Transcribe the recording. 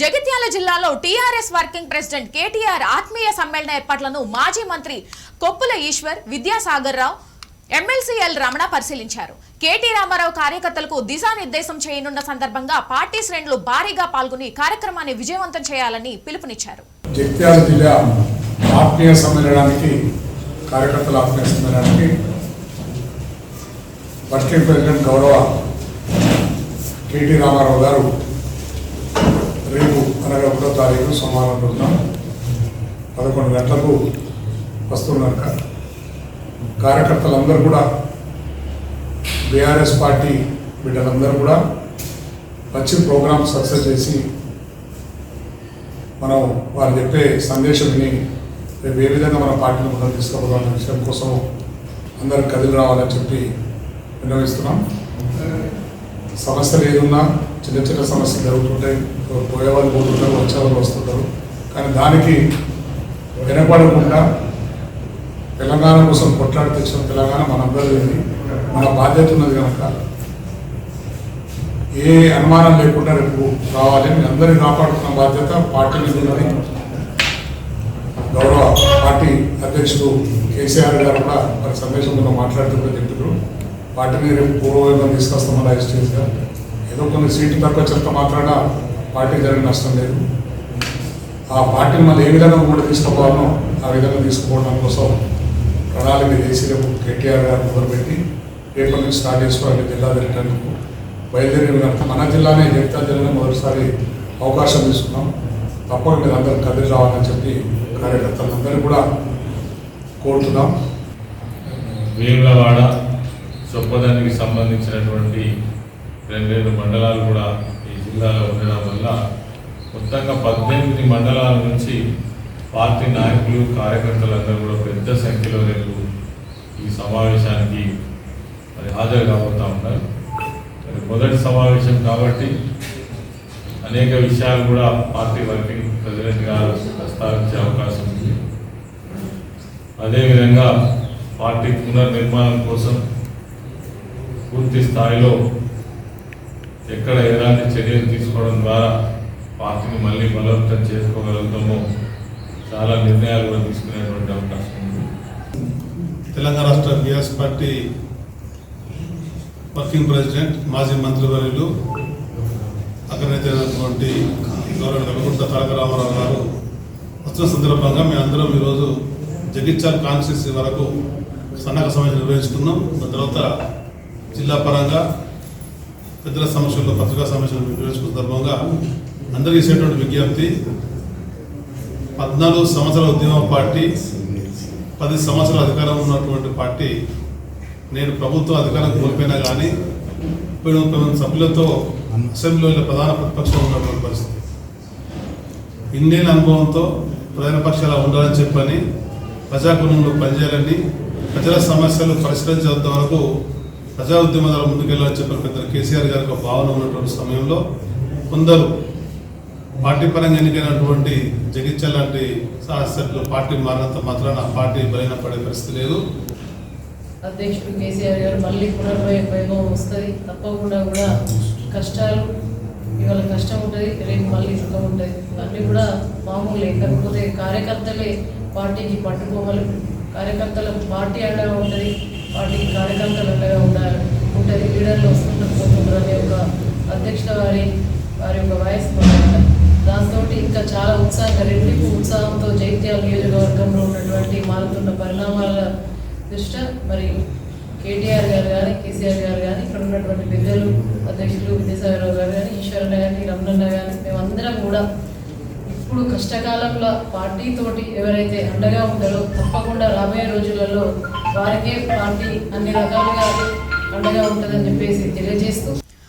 జగిత్యాల జిల్లాలో TRS working president KTR ఆత్మీయ సమ్మేళన ఏర్పాట్లను మాజీ మంత్రి కొప్పుల ఈశ్వర్ విద్యాసాగర్ రావు ఎమ్మెల్సీఎల్ రమణ పరిశీలించారు. కేటీ రామారావు కార్యకర్తలకు దిశానిర్దేశం చేయనున్న సందర్భంగా పార్టీ శ్రేణులు భారీగా పాల్గొని కార్యక్రమాన్ని విజయవంతం చేయాలని పిలుపునిచ్చారు. జగిత్యాల జిల్లా ఆత్మీయ సమ్మేళనానికి కార్యకర్తల ఆత్మీయ సమ్మేళనానికి వర్కింగ్ ప్రెసిడెంట్ గౌరవ కేటీ రామారావు గారు అనగా ఒకటో తారీఖు సోమవారం రోజున పదకొండు గంటలకు వస్తున్నారు కార్యకర్తలందరూ కూడా బీఆర్ఎస్ పార్టీ బిడ్డలందరూ కూడా వచ్చి ప్రోగ్రామ్ సక్సెస్ చేసి మనం వారు చెప్పే సందేశం విని రేపు ఏ విధంగా మన పార్టీని ముందుకు తీసుకుపోవాలనే విషయం కోసం అందరూ కదిలి రావాలని చెప్పి విన్నవిస్తున్నాం. సమస్యలు ఏదున్నా చిన్న చిన్న సమస్యలు జరుగుతుంటాయి పోయేవాళ్ళు పోతుంటారు వచ్చేవాళ్ళు వస్తుంటారు. కానీ దానికి వెనపడకుండా తెలంగాణ కోసం కొట్లాడి తెచ్చిన తెలంగాణ మనందరిది మన బాధ్యత ఉన్నది కనుక ఏ అనుమానం లేకుండా రేపు రావాలి మీ అందరినీ కాపాడుతున్న బాధ్యత పార్టీ మీద ఉన్నది. గౌరవ పార్టీ అధ్యక్షుడు కేసీఆర్ గారు కూడా మరి సందేశంలో మాట్లాడుతూ కూడా చెప్పారు పార్టీని రేపు పూర్వవైపు తీసుకొస్తామని రిజిస్ట్రేషన్ గారు ఏదో కొన్ని సీట్లు తక్కువ చెప్తే మాత్రాన పార్టీ జరిగిన నష్టం లేదు. ఆ పార్టీని మళ్ళీ ఏ విధంగా కూడా తీసుకోవాలనో ఆ విధంగా తీసుకుపోవడం కోసం ప్రణాళిక చేసి రేపు కేటీఆర్ గారు మొదలుపెట్టి రేపటి నుంచి స్టార్ట్ చేసుకోవాలి జిల్లా తిరగడానికి బయలుదేరి మన జిల్లానే జగితా జిల్లానే మొదటిసారి అవకాశం తీసుకున్నాం. తప్పక మీరు అందరూ కదిలి రావాలని చెప్పి కార్యకర్తలందరూ కూడా కోరుతున్నాం. వేములవాడ చొప్పదానికి సంబంధించినటువంటి రెండు రెండు మండలాలు కూడా ఈ జిల్లాలో ఉండడం వల్ల మొత్తంగా పద్దెనిమిది మండలాల నుంచి పార్టీ నాయకులు కార్యకర్తలందరూ కూడా పెద్ద సంఖ్యలో రేపు ఈ సమావేశానికి మరి హాజరు కాబోతూ ఉన్నారు. మరి మొదటి సమావేశం కాబట్టి అనేక విషయాలు కూడా పార్టీ వర్కింగ్ ప్రెసిడెంట్ గారు ప్రస్తావించే అవకాశం ఉంది. అదేవిధంగా పార్టీ పునర్నిర్మాణం కోసం పూర్తి స్థాయిలో ఎక్కడ ఎలాంటి చర్యలు తీసుకోవడం ద్వారా పార్టీని మళ్ళీ బలోపేతం చేసుకోగలుగుతామో చాలా నిర్ణయాలు కూడా తీసుకునేటువంటి అవకాశం ఉంది. తెలంగాణ రాష్ట్ర బీఆర్ఎస్ పార్టీ వర్కింగ్ ప్రెసిడెంట్ మాజీ మంత్రివర్యులు అగ్రనేతైనటువంటి గౌరవ వెలగుంట తారక రామారావు గారు వస్తున్న సందర్భంగా మేము అందరం ఈరోజు జగిత్యాల కాన్స్టిట్యూన్సీ వరకు సన్నగ సమయం నిర్వహించుకున్నాం. దాని తర్వాత జిల్లా పరంగా పెద్దల సమస్యల్లో పత్రికా సమస్యలు నిర్వహించుకున్న సందర్భంగా అందరికీ ఇచ్చేటువంటి విజ్ఞప్తి పద్నాలుగు సంవత్సరాల ఉద్యమ పార్టీ పది సంవత్సరాల అధికారం ఉన్నటువంటి పార్టీ నేను ప్రభుత్వ అధికారం కోల్పోయినా కానీ ముప్పై ముప్పై మంది సభ్యులతో అసెంబ్లీలో ప్రధాన ప్రతిపక్షం ఉన్నటువంటి పరిస్థితి. ఇన్నేళ్ళ అనుభవంతో ప్రధాన పక్షాలు ఉండాలని చెప్పని ప్రజాకులంలో పనిచేయాలని ప్రజల సమస్యలు పరిష్కరించేంత వరకు ప్రజా ఉద్యమం ద్వారా ముందుకెళ్ళాలని చెప్పిన పెద్ద కేసీఆర్ గారికి ఒక భావన ఉన్నటువంటి సమయంలో కొందరు పార్టీ పరంగా ఎన్నికైనటువంటి జగిత్యాల లాంటి సభ్యులు పార్టీ మారినంత మాత్రాన పార్టీ బలైన పడే పరిస్థితి లేదు. అధ్యక్షుడు కేసీఆర్ గారు మళ్ళీ పునర్వైభవం వస్తుంది. తప్పకుండా కూడా కష్టాలు ఇవాళ కష్టం ఉంటుంది రేపు మళ్ళీ సుఖం ఉంటుంది. అన్నీ కూడా మామూలే కాకపోతే కార్యకర్తలే పార్టీకి పట్టుకోవాలి. కార్యకర్తలకు పార్టీ అండగా ఉంటుంది. పార్టీకి కార్యకర్తలు లీడర్లు వస్తుంటారు పోతుంటారు అనే ఒక అధ్యక్షుల వారి వారి యొక్క వయసు దాంతో ఇంకా చాలా ఉత్సాహంగా రెట్టింపు ఉత్సాహంతో జైత్యాల నియోజకవర్గంలో ఉన్నటువంటి మారుతున్న పరిణామాల దృష్ట్యా మరి కేటీఆర్ గారు కానీ కేసీఆర్ గారు కానీ ఇక్కడ ఉన్నటువంటి పెద్దలు అధ్యక్షులు విద్యాసాగరరావు గారు కానీ ఈశ్వరన్న కానీ రమణన్న కానీ మేమందరం కూడా ఇప్పుడు కష్టకాలంలో పార్టీతోటి ఎవరైతే అండగా ఉంటారో తప్పకుండా రాబోయే రోజులలో వారికే పార్టీ అన్ని రకాలుగా ఉండగా ఉంటుందని చెప్పేసి తెలియజేస్తూ